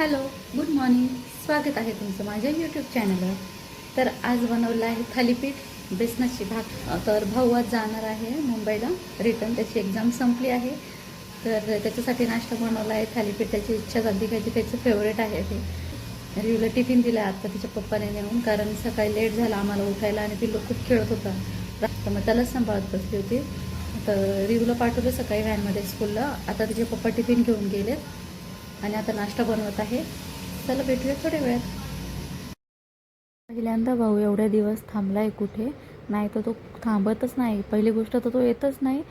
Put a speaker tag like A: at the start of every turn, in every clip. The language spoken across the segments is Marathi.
A: Hello good morning. स्वागत आहे तुमचं माझ्या यूट्यूब चॅनलवर तर आज बनवलं आहे थालीपीठ बेसनाची भात. तर भाऊ आज जाणार आहे मुंबईला. रिटर्न त्याची एक्झाम संपली आहे. तर त्याच्यासाठी नाश्ता बनवला आहे. थालीपीठ त्याची इच्छा झाली काय की त्याचं फेवरेट आहे ते. रिव्हला टिफिन दिला आता तिच्या पप्पाने नेऊन कारण सकाळी लेट झाला आम्हाला उठायला आणि पिल्लू खूप खेळत होता. तर मग त्यालाच सांभाळत बसली होती. तर रिव्हला पाठवलं सकाळी व्हॅनमध्ये स्कूलला आता तिचे पप्पा टिफिन घेऊन गेलेत. आणि आता नाश्ता बनवत आहे. चला भेटूया थोड्या वेळात. पहिल्यांदा भाऊ एवढ्या दिवस थांबला आहे कुठे? नाही तर तो थांबतच नाही. पहिली गोष्ट तर तो येतच नाही.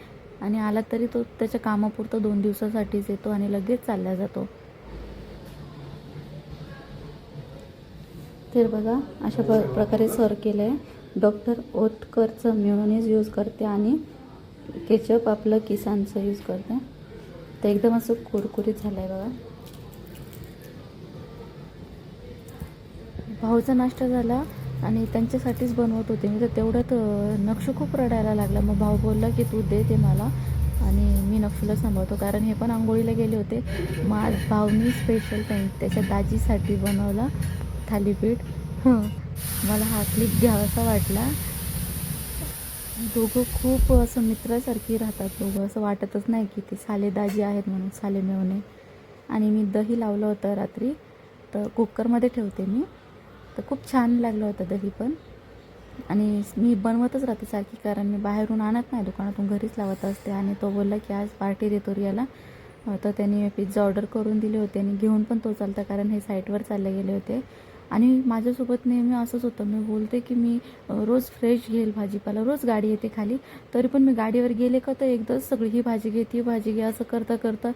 A: आणि आला तरी तो त्याच्या कामापुरतं दोन दिवसासाठीच येतो आणि लगेच चालला जातो. तर बघा अशा प्र प्रकारे सर केलं आहे डॉक्टर ओतकरचं मेयोनीज यूज करते आणि केचप आपलं किसानचं यूज करते. तर एकदम असं कुरकुरीत झालं आहे बघा. भाऊचा नाश्ता झाला आणि त्यांच्यासाठीच बनवत होते. मी तर तेवढ्यात नक्ष नक्षू खूप रडायला लागला. मग भाऊ बोलला की तू दे ते मला. आणि मी नक्षूला सांभाळतो. कारण हे पण आंघोळीला गेले होते. मग आज भाऊनी स्पेशल त्यां त्याच्या दाजीसाठी बनवला थालीपीठ. हं. मला हा क्लिप घ्यावासा वाटला. दोघं खूप असं मित्रासारखी राहतात दोघं. असं वाटतच नाही की ते साले दाजी आहेत म्हणून साले मेवणे. आणि मी दही लावलं होतं रात्री. तर कुकरमध्ये ठेवते मी. तर खूप छान लागलं होतं दही पण. आणि मी बनवतच राहते सारखी कारण मी बाहेरून आणत नाही दुकानातून घरीच लावत असते. आणि तो बोलला की आज पार्टी देतो रियाला. तर त्यांनी पिझ्झा ऑर्डर करून दिले होते आणि घेऊन पण तो चालता कारण हे साईटवर चालले गेले होते. आणि माझ्यासोबत नेहमी असंच होतं. मी बोलते की मी रोज फ्रेश घेईल भाजीपाला रोज गाडी येते खाली. तरी पण मी गाडीवर गेले का तर एकदाच सगळी ही भाजी घे ती भाजी घे. असं करता करता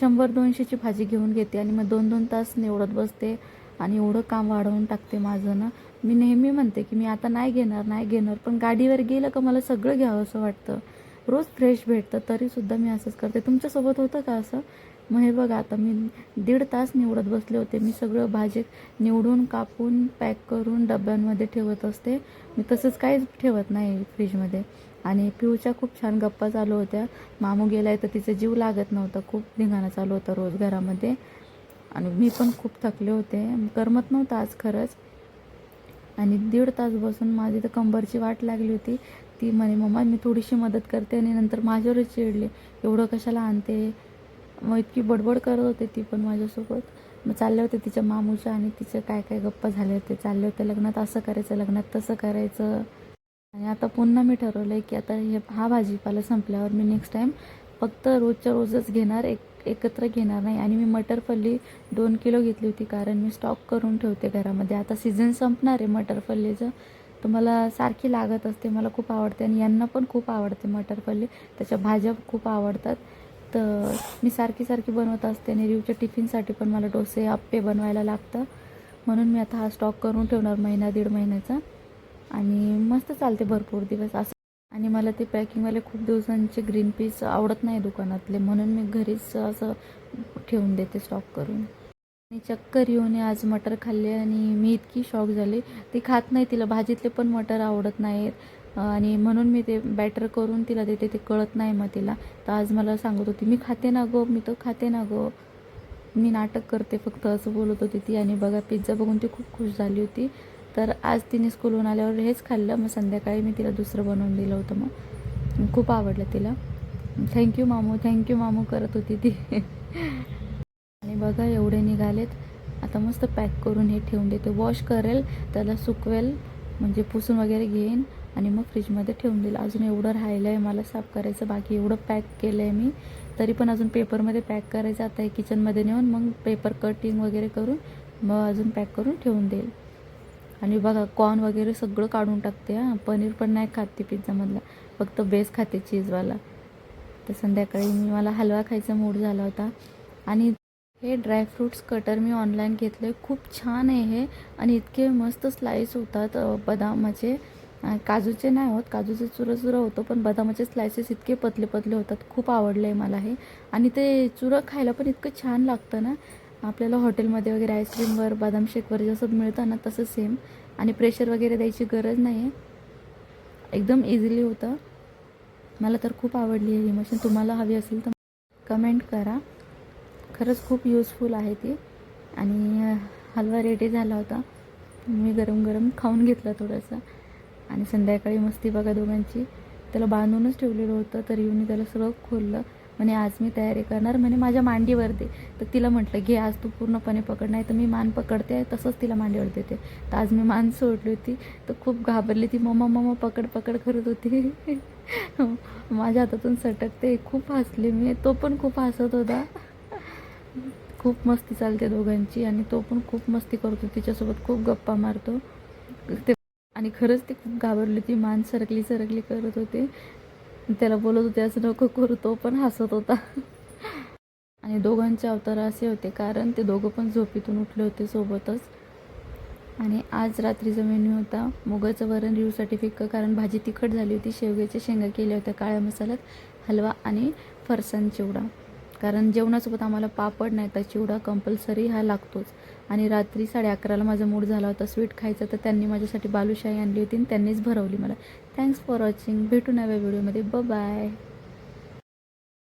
A: शंभर दोनशेची भाजी घेऊन घेते आणि मग दोन दोन तास निवडत बसते. आणि एवढं काम वाढवून टाकते माझं ना. मी नेहमी म्हणते की मी आता नाही घेणार नाही घेणार पण गाडीवर गेलं का मला सगळं घ्यावं असं वाटतं. रोज फ्रेश भेटतं तरीसुद्धा मी असंच करते. तुमच्यासोबत होतं का असं? मग हे बघा आता मी दीड तास निवडत बसले होते. मी सगळं भाजी निवडून कापून पॅक करून डब्यांमध्ये ठेवत असते. मी तसंच काहीच ठेवत नाही फ्रीजमध्ये आणि पिऊच्या खूप छान गप्पा चालू होत्या. मामू गेलाय तर तिचा जीव लागत नव्हता. खूप धिंगाणा चालू होता रोज घरामध्ये. आणि मी पण खूप थकले होते. करमत नव्हतं आज खरंच. आणि दीड तास बसून माझी तर कंबरची वाट लागली होती. ती म्हणे मम्मा मी थोडीशी मदत करते. आणि नंतर माझ्यावरच चिडले. एवढं कशाला आणते? मग इतकी बडबड करत होते ती पण माझ्यासोबत. मग चालले होते तिच्या मामूच्या आणि तिच्या काय काय गप्पा झाले होते. चालले होते लग्नात असं करायचं लग्नात तसं करायचं. आणि आता पुन्हा मी ठरवलं आहे की आता हे हा भाजीपाला संपल्यावर मी नेक्स्ट टाईम फक्त रोजच्या रोजच घेणार. एक एकत्र घेणार नाही. आणि मी मटर फल्ली दोन किलो घेतली होती कारण मी स्टॉक करून ठेवते घरामध्ये. आता सीझन संपणार आहे मटर पल्लीचं. तर मला सारखी लागत असते मला खूप आवडते आणि यांना पण खूप आवडते मटर पल्ली. त्याच्या भाज्या खूप आवडतात. तर मी सारखी सारखी बनवत असते आणि रिवच्या टिफिनसाठी पण मला डोसे आप्पे बनवायला लागतं. म्हणून मी आता हा स्टॉक करून ठेवणार महिना दीड महिन्याचा. आणि मस्त चालते भरपूर दिवस. असं आणि मला ते पॅकिंगवाले खूप दिवसांचे ग्रीन पीस आवडत नाही दुकानातले म्हणून मी घरीच असं ठेवून देते स्टॉक करून. आणि चक्कर येऊन आज मटर खाल्ले आणि मी इतकी शॉक झाले. ती खात नाही तिला भाजीतले पण मटर आवडत नाहीत. आणि म्हणून मी ते बॅटर करून तिला देते ते कळत नाही मग तिला. तर आज मला सांगत होती मी खाते ना गो मी तर खाते ना गो. मी नाटक करते फक्त असं बोलत होती ती. आणि बघा पिझ्झा बघून ती खूप खुश झाली होती. तर आज तिने स्कूलहून आल्यावर हेच खाल्लं. मग संध्याकाळी मी तिला दुसरं बनवून दिलं होतं मग. खूप आवडलं तिला. थँक्यू मामू. थँक्यू मामू. करत होती ती. आणि बघा एवढे निघालेत. आता मस्त पॅक करून हे ठेवून देते. वॉश करेल त्याला सुकवेल म्हणजे पुसून वगैरे घेईन आणि मग फ्रीजमध्ये ठेवून देईल. अजून एवढं राहिलं आहे मला साफ करायचं. बाकी एवढं पॅक केलं आहे मी. तरी पण अजून पेपरमध्ये पॅक करायचं. आता हे किचनमध्ये नेऊन मग पेपर कटिंग वगैरे करून मग अजून पॅक करून ठेवून देईल. आणि बघा कॉर्न वगैरे सगळं काढून टाकते हां. पनीर पण नाही खात ती पिझ्झामधला फक्त बेस खाते चीजवाला तर संध्याकाळी मी मला हलवा खायचा मूड झाला होता. आणि हे ड्रायफ्रूट्स कटर मी ऑनलाईन घेतले खूप छान आहे हे. आणि इतके मस्त स्लाईस होतात बदामाचे. काजूचे नाही होत. काजूचे चुरं चुरं होतं पण बदामाचे स्लायसेस इतके पतले पतले होतात. खूप आवडले आहे मला हे. आणि ते चुरं खायला पण इतकं छान लागतं ना. आपल्याला हॉटेलमध्ये वगैरे आईस्क्रीमवर बदाम शेकवर जसं मिळतं ना तसं सेम आणि प्रेशर वगैरे द्यायची गरज नाही आहे एकदम इझिली होतं. मला तर खूप आवडली आहे ही मशीन तुम्हाला हवी असेल तर कमेंट करा. खरंच खूप यूजफुल आहे ती. आणि हलवा रेडी झाला होता. मी गरम गरम खाऊन घेतला थोडंसं. आणि संध्याकाळी मस्ती बघा दोघांची. त्याला बांधूनच ठेवलेलं होतं तर येऊन त्याला सगळं खोललं. म्हणे आज मी तयारी करणार. म्हणे माझ्या मांडीवर दे तर तिला म्हटलं घे आज तू पूर्णपणे पकड नाही तर मी मान पकडते. आहे तसंच तिला मांडीवर देते. तर आज मी मान सोडली होती. तर खूप घाबरली ती. मम्मा मम्मा पकड पकड करत होती. माझ्या हातातून सटकते. खूप हसले मी. तो पण खूप हसत होता. खूप मस्ती चालते दोघांची. आणि तो पण खूप मस्ती करतो. तिच्यासोबत खूप गप्पा मारतो. ते आणि खरंच ती खूप घाबरली ती मान सरकली सरकली करत होते. त्याला बोलत होते असं नको करू तो पण हसत होता. आणि दोघांचे अवतार असे होते कारण ते दोघं पण झोपेतून उठले होते सोबतच. आणि आज रात्रीचा मेन्यू होता मुगाचं वरण रिव्हसाठी फिक्क कारण भाजी तिखट झाली होती शेवग्याच्या शेंगा केल्या होत्या काळ्या मसाल्यात हलवा आणि फरसान चिवडा. कारण जेवणासोबत आम्हाला पापड नाही तर चिवडा कंपल्सरी हा लागतोच. आणि रात्री साडे अकराला माझा मूड झाला होता स्वीट खायचा तर त्यांनी माझ्यासाठी बालुशाही आणली होती आणि त्यांनीच भरवली मला. थँक्स फॉर वॉचिंग भेटू नव्या व्हिडिओमध्ये ब बाय